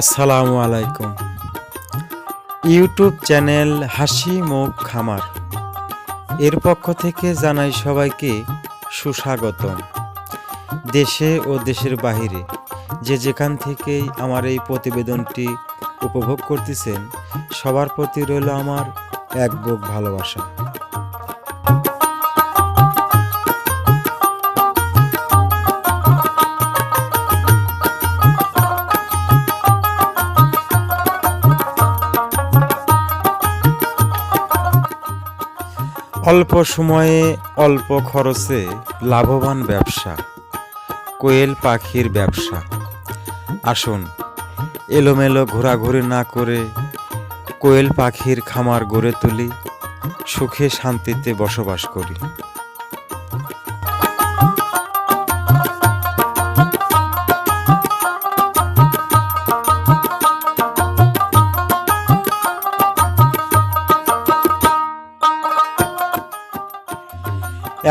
আসসালামু আলাইকুম। YouTube channel হাসি মুখ খামার। এর পক্ষ থেকে জানাই সবাইকে সুস্বাগতম। দেশে ও দেশের বাহিরে যে যেখান থেকেই আমার এই প্রতিবেদনটি উপভোগ করতেছেন, সবার প্রতি রইল আমার এক বুক ভালোবাসা। অল্প সময়ে অল্প খরচে লাভবান ব্যবসা, কোয়েল পাখির ব্যবসা। আসুন, এলোমেলো ঘোরাঘুরি না করে কোয়েল পাখির খামার গড়ে তুলি, সুখে শান্তিতে বসবাস করি।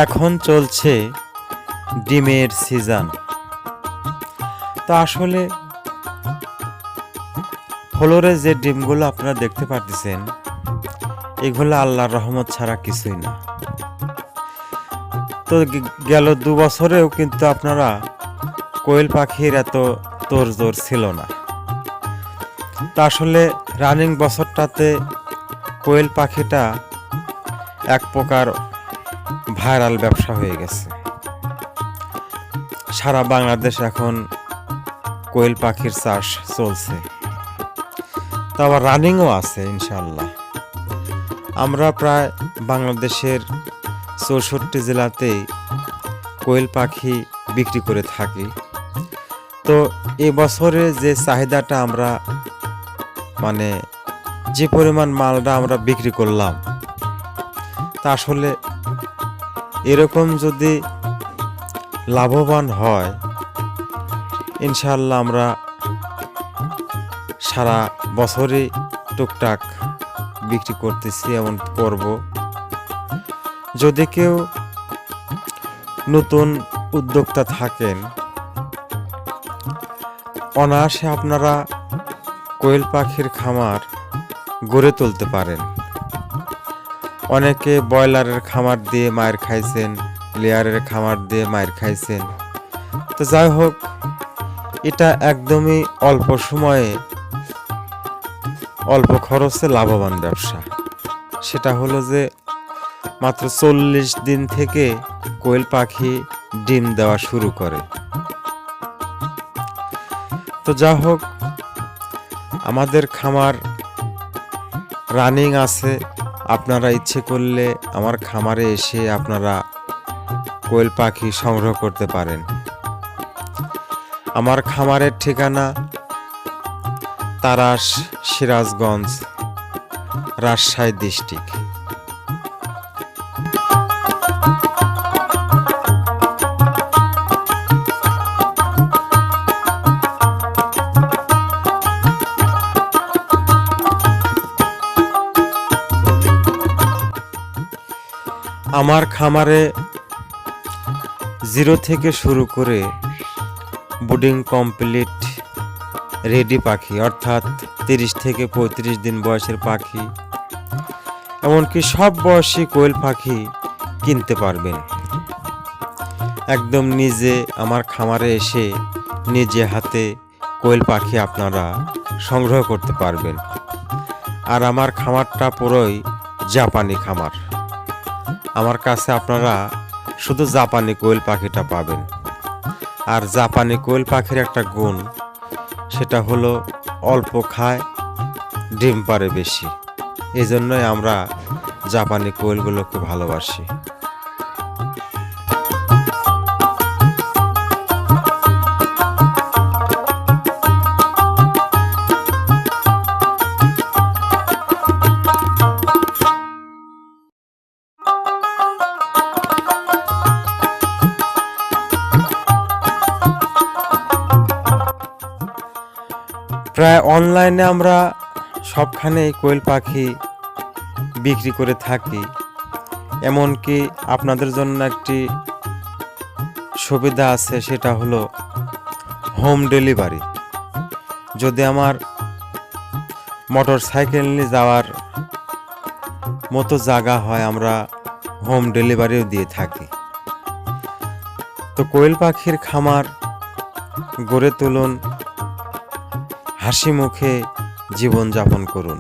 এখন চলছে ডিমের সিজন। তো আসলে ফ্লোরে যে ডিমগুলো আপনারা দেখতে পাচ্ছেন এগুলো আল্লাহর রহমত ছাড়া কিছুই না। তো গেল দু বছরেও কিন্তু আপনারা কোয়েল পাখির এত তোড়জোড় ছিল না। তা আসলে রানিং বছরটাতে কোয়েল পাখিটা এক প্রকার ভাইরাল ব্যবসা হয়ে গেছে। সারা বাংলাদেশ এখন কোয়েল পাখির চাষ চলছে। তো আবার রানিংও আছে ইনশাল্লাহ আমরা প্রায় বাংলাদেশের চৌষট্টি জেলাতেই কোয়েল পাখি বিক্রি করে থাকি। তো এবছরে যে চাহিদাটা আমরা মানে যে পরিমাণ মালটা আমরা বিক্রি করলাম, তা আসলে এরকম যদি লাভবান হয় ইনশাল্লাহ আমরা সারা বছরে টুকটাক বিক্রি করতেছি, এমন করব। যদি কেউ নতুন উদ্যোক্তা থাকেন, অনায়াসে আপনারা কোয়েল পাখির খামার গড়ে তুলতে পারেন। অনেকে ব্রয়লারের খামার দিয়ে মায়ের খাইছেন, লেয়ারের খামার দিয়ে মায়ের খাইছেন। তো যাই হোক, এটা একদমই অল্প সময়ে অল্প খরচে লাভবান ব্যবসা। সেটা হলো যে মাত্র চল্লিশ দিন থেকে কোয়েল পাখি ডিম দেওয়া শুরু করে। তো যা হোক, আমাদের খামার রানিং আছে আপনারা ইচ্ছে করলে আমার খামারে এসে আপনারা কোয়েল পাখি সংগ্রহ করতে পারেন। আমার খামারের ঠিকানা তারাস সিরাজগঞ্জ, রাজশাহী ডিস্ট্রিক্ট। আমার খামারে জিরো থেকে শুরু করে বুডিং কমপ্লিট রেডি পাখি, অর্থাৎ তিরিশ থেকে পঁয়ত্রিশ দিন বয়সের পাখি। এমনকি সব বয়সী কোয়েল পাখি কিনতে পারবেন। একদম নিজে আমার খামারে এসে নিজে হাতে কোয়েল পাখি আপনারা সংগ্রহ করতে পারবেন। আর আমার খামারটা পুরোই জাপানি খামার। আমার কাছে আপনারা শুধু জাপানি কোয়েল পাখিটা পাবেন। আর জাপানি কোয়েল পাখির একটা গুণ, সেটা হলো অল্প খায়, ডিম পারে বেশি। এই জন্যই আমরা জাপানি কোয়েলগুলোকে ভালোবাসি। প্রায় অনলাইনে আমরা সবখানে কোয়েল পাখি বিক্রি করে থাকি। এমনকি আপনাদের জন্য একটি সুবিধা আছে, সেটা হলো হোম ডেলিভারি। যদি আমার মোটর সাইকেল নিয়ে যাওয়ার মতো জায়গা হয়, আমরা হোম ডেলিভারিও দিয়ে থাকি। তো কোয়েল পাখির খামার গড়ে তুলুন। হাসি মুখে জীবনযাপন করুন।